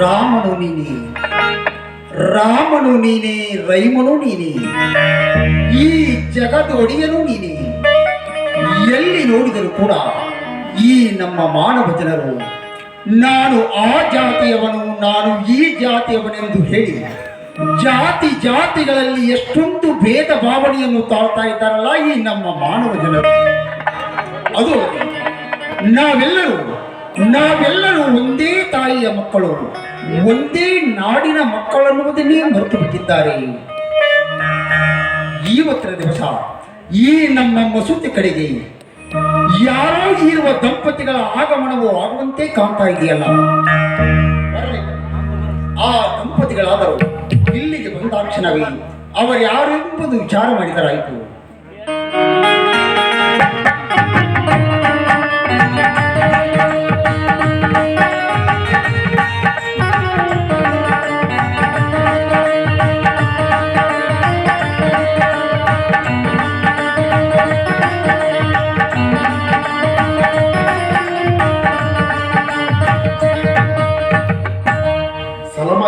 రామును నీనే రామును నీనే రైమును నీనే ఈ జగద్ ఒడియను నీనే ಎಲ್ಲಿ ನೋಡಿದರೂ ಕೂಡ ಈ ನಮ್ಮ ಮಾನವ ಜನರು, ನಾನು ಆ ಜಾತಿಯವನು, ನಾನು ಈ ಜಾತಿಯವನೆಂದು ಹೇಳಿ ಜಾತಿ ಜಾತಿಗಳಲ್ಲಿ ಎಷ್ಟೊಂದು ಭೇದ ಭಾವನೆಯನ್ನು ತಾಳ್ತಾ ಇದ್ದಾರಲ್ಲ ಈ ನಮ್ಮ ಮಾನವ ಜನರು. ಅದು ನಾವೆಲ್ಲರೂ ನಾವೆಲ್ಲರೂ ಒಂದೇ ತಾಯಿಯ ಮಕ್ಕಳು, ಒಂದೇ ನಾಡಿನ ಮಕ್ಕಳನ್ನುವುದನ್ನೇ ಮರೆತು ಬಿಟ್ಟಿದ್ದಾರೆ ಇವತ್ತಿನ ದಿವಸ ಈ ನಮ್ಮ ಮಸೂತಿ ಕಡೆಗೆ ಯಾರೋ ಇರುವ ದಂಪತಿಗಳ ಆಗಮನವು ಆಗುವಂತೆ ಕಾಣ್ತಾ ಇದೆಯಲ್ಲ? ಆ ದಂಪತಿಗಳಾದರೂ ಇಲ್ಲಿಗೆ ಬಂದಾಕ್ಷಣವೇ ಅವರು ಯಾರು ಎಂಬುದು ವಿಚಾರ ಮಾಡಿದರಾಯಿತು.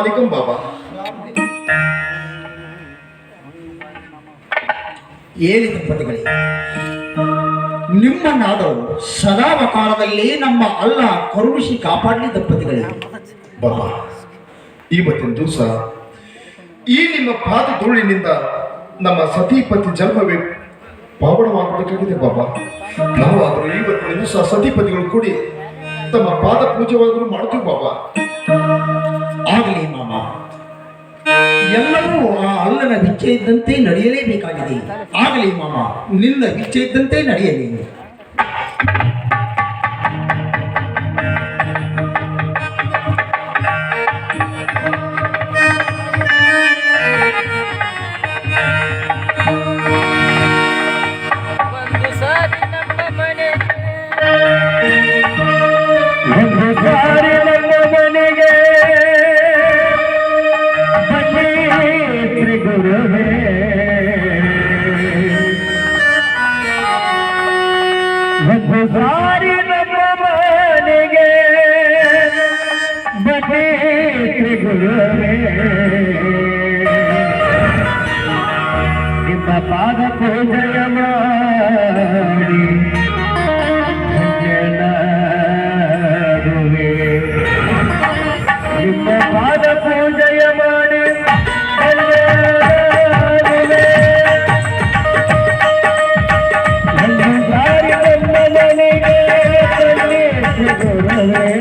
ಅಲೈಕುಂ ಬಾಬಾ ಏಳಿ ದಂಪತಿಗಳೇ ನಿಮ್ಮನ್ನಾದರೂ ಸದಾವ ಕಾಲದಲ್ಲಿ ನಮ್ಮ ಅಲ್ಲ ಕರುಣಿಸಿ ಕಾಪಾಡಲಿ ದಂಪತಿಗಳೇ. ಬಾಬಾ ಇವತ್ತಿನ ದಿವಸ ಈ ನಿಮ್ಮ ಪಾದ ಧೂಳಿನಿಂದ ನಮ್ಮ ಸತಿಪತಿ ಜನ್ಮವೇ ಪಾವಣವಾಗಬೇಕಾಗಿದೆ ಬಾಬಾ. ನಾವಾದರೂ ಇವತ್ತಿನ ದಿವಸ ಸತಿಪತಿಗಳು ಕೂಡಿ ತಮ್ಮ ಪಾದ ಪೂಜೆವಾದರೂ ಮಾಡ್ತೀವಿ ಬಾಬಾ. ವಿಚ್ಛೆ ಇದ್ದಂತೆ ನಡೆಯಲೇಬೇಕಾಗಿದೆ. ಆಗಲಿ ಮಾಮ ನಿನ್ನ ಇಚ್ಛೆ ಇದ್ದಂತೆ ನಡೆಯಲಿ. ಸಾರಿ ನಮ್ಮ ಮನೆಗೆ ಗುರುವೇ ನಿಮ್ಮ ಪಾದ ಪೂಜೆಯ ಗುರುವೇ.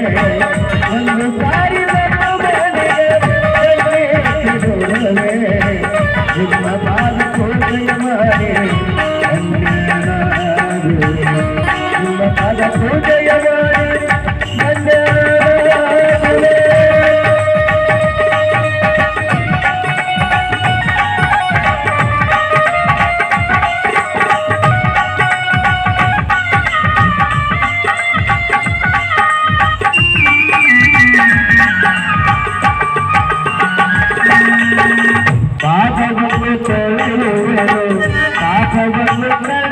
Thank you.